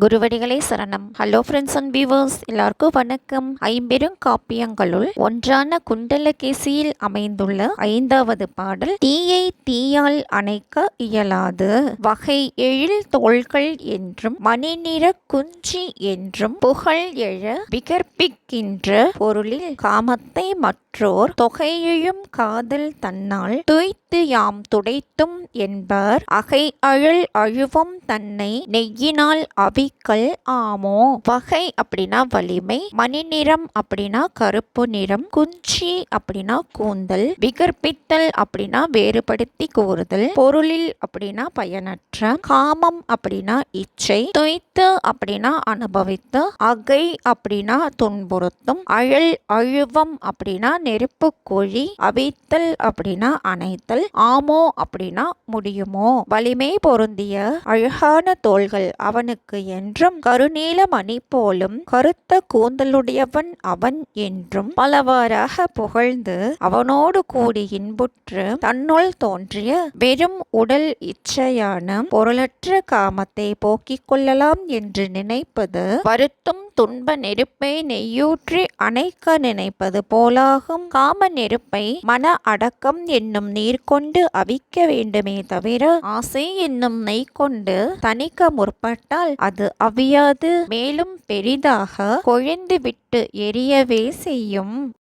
குருவடிகளே சரணம். Hello friends and viewers எல்லாருக்கும் வணக்கம். ஐம்பெரும் காப்பியங்களுள் ஒன்றான குண்டலகேசியில் அமைந்துள்ள ஐந்தாவது பாடல் தீயை தீயால் அணைக்க இயலாது. வகை எழில் தோள்கள் என்றும் மணிநிற குஞ்சி என்றும் புகழ் எழ விகற்பிக்கின்ற பொருளில் காமத்தை மற்றோர் தொகையெழும் காதல் தன்னால் துய்த்து யாம் துடைத்தும் என்பர். அகை அழல் அழுவும் தன்னை நெய்யினால் அவிக்கல் ஆமோ? வகை அப்படின்னா வலிமை மணி நிறம் அப்படின்னா கருப்பு நிறம் குஞ்சி அப்படின்னா கூந்தல் விகற்பித்தல் அப்படின்னா வேறுபடுத்தி கூறுதல் பொருளில் அப்படின்னா பயனற்ற காமம் அப்படின்னா இச்சை துய்த்து அப்படின்னா அனுபவித்து அகை அப்படின்னா துன்புறு பொருத்தும் அழல் அழுவம் அப்படின்னா நெருப்பு கோழி அவித்தல் அப்படின்னா அணைத்தல் ஆமோ அப்படின்னா முடியுமோ? வலிமை பொருந்திய அழகான தோள்கள் அவனுக்கு என்றும் கருநீல மணி போலும் கருத்த கூந்தலுடையவன் அவன் என்றும் பலவாறாக புகழ்ந்து அவனோடு கூடி இன்புற்று தன்னுள் தோன்றிய வெறும் உடல் இச்சையான பொருளற்ற காமத்தை போக்கிக் கொள்ளலாம் என்று நினைப்பது வருத்தும் துன்ப நெருப்பை ஊற்றி அணைக்க நினைப்பது போலாகும். காம நெருப்பை மன அடக்கம் என்னும் நீர் கொண்டு அவிக்க வேண்டுமே தவிர ஆசை என்னும் நெய் கொண்டு தணிக்க முற்பட்டால் அது அவியாது. மேலும் பெரிதாக கொழுந்து விட்டு எரியவே செய்யும்.